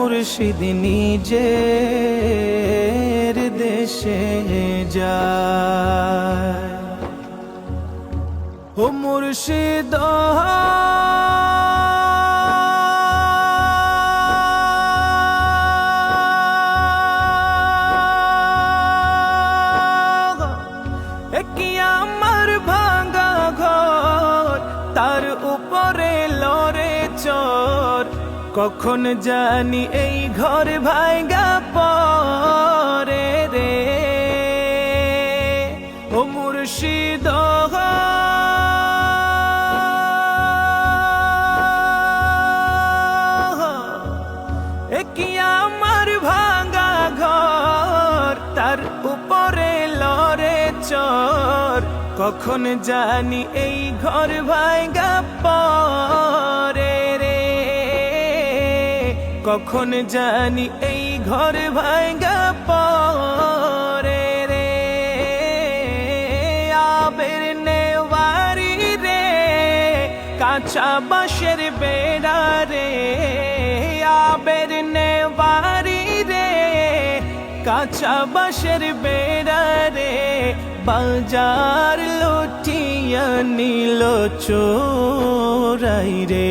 মুর্শিদ নিজের দেশে যায়। ও মুর্শিদ কখন জানি এই ঘর ভাইগা পরে রে? ও মুর্শিদ কি আমার ভাঙা ঘর? তার উপরে লড়ে চর। কখন জানি এই ঘর ভাইগা পরে কখন জানি এই ঘর ভাইগা পরে রে? আবের নেওয়ারি রে, কাঁচা বাঁশের বেড়া রে। আবের নেওয়ারি রে, কাঁচা বাঁশের বেড়া রে। বাজার লুটিয়া নীল চোরাই রে।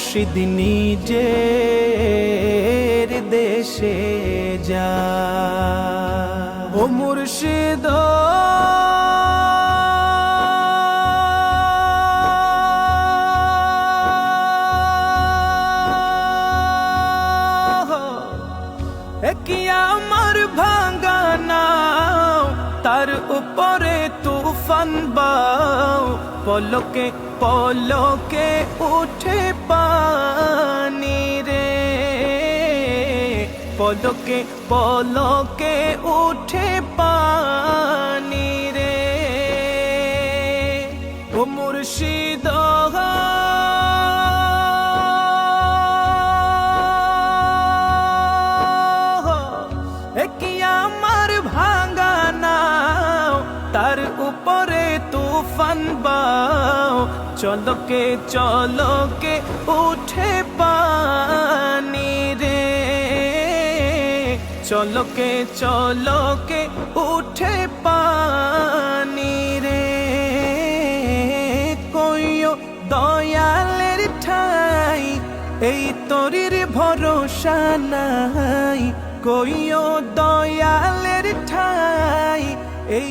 মুর্শিদ নিজের দেশে। পলকে পলকে উঠে পানি রে। পলকে পলকে উঠে পানি রে। ও মুর্শিদ। চলকে চলকে উঠে পানি রে। চলকে চলকে উঠে পানি রে। কইও দয়ালের ঠাই, এই তরির ভরসা নাই। কইও দয়ালের ঠাই, এই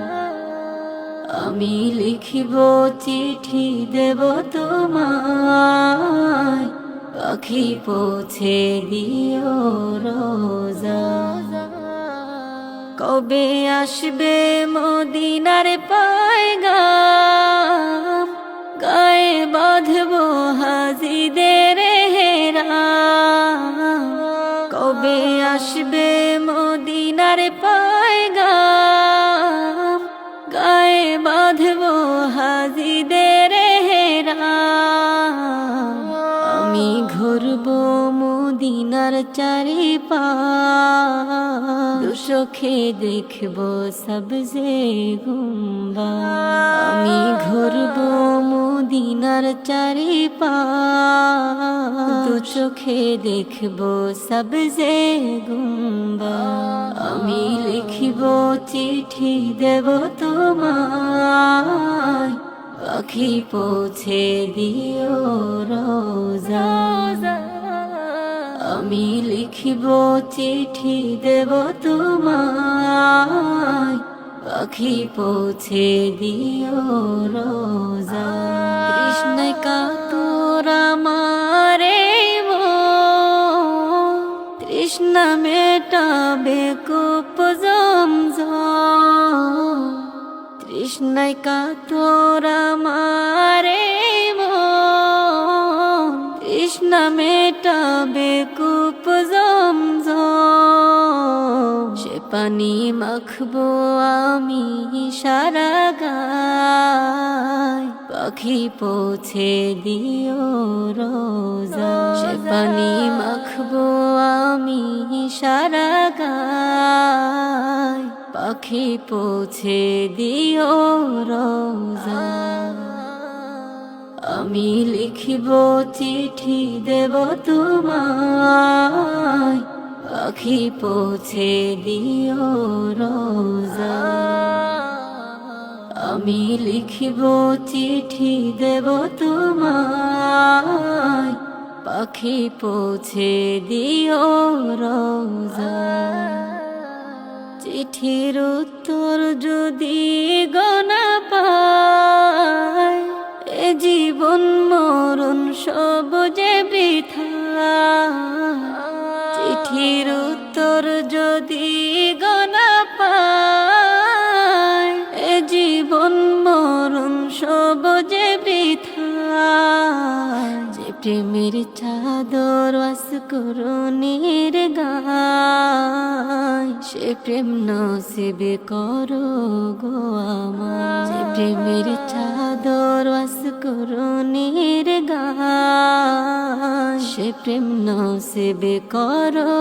আমি লিখিব চিঠি দেব তোমায়। পাখি পৌঁছে দিও রোজা। কবে আসবে মদিনার পায়গাম? গায়ে বাঁধব হাজিদের হেরা কবে আসবে মদিনার পায়গাম? মদিনার চারি পা চোখে দেখব সবজে গুম্বা। আমি ঘুরব মদিনার চারি পা চোখে দেখব সবজে গুম্বা। আমি লিখিব চিঠি দেব তোমায়। পাখি পৌঁছে দিও রোজা। আমি লিখিব চিঠি দেব তোমায়। পাখি পৌঁছে দিও রোজা। কৃষ্ণ কাতোরা মারে কৃষ্ণ মেটাবে কুপ জমজম। তৃষ্ণায় কাতোরা মারে মেটাবে কূপ জমজম। সে পানি মাখবো আমি সারা গায়। পাখি পৌঁছে দিও রোজা। সে পানি মাখবো আমি সারা গায়। পাখি পৌঁছে দিও রোজা। আমি লিখিব চিঠি দেব তোমায়। পাখি পৌঁছে দিও রোজা। আমি লিখিব চিঠি দেব তোমায়। পাখি পৌঁছে দিও রোজা। চিঠির উত্তর যদি গনা পায় যে প্রেমের চাদর বাস করুণীর গায় সে প্রেম নসিবে করো গো আমার। যে প্রেমের চাদর বাস করুণীর গায় সে প্রেম নসিবে করো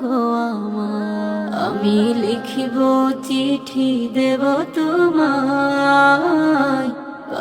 গো আমার। আমি লিখিব চিঠি দেব তোমায়।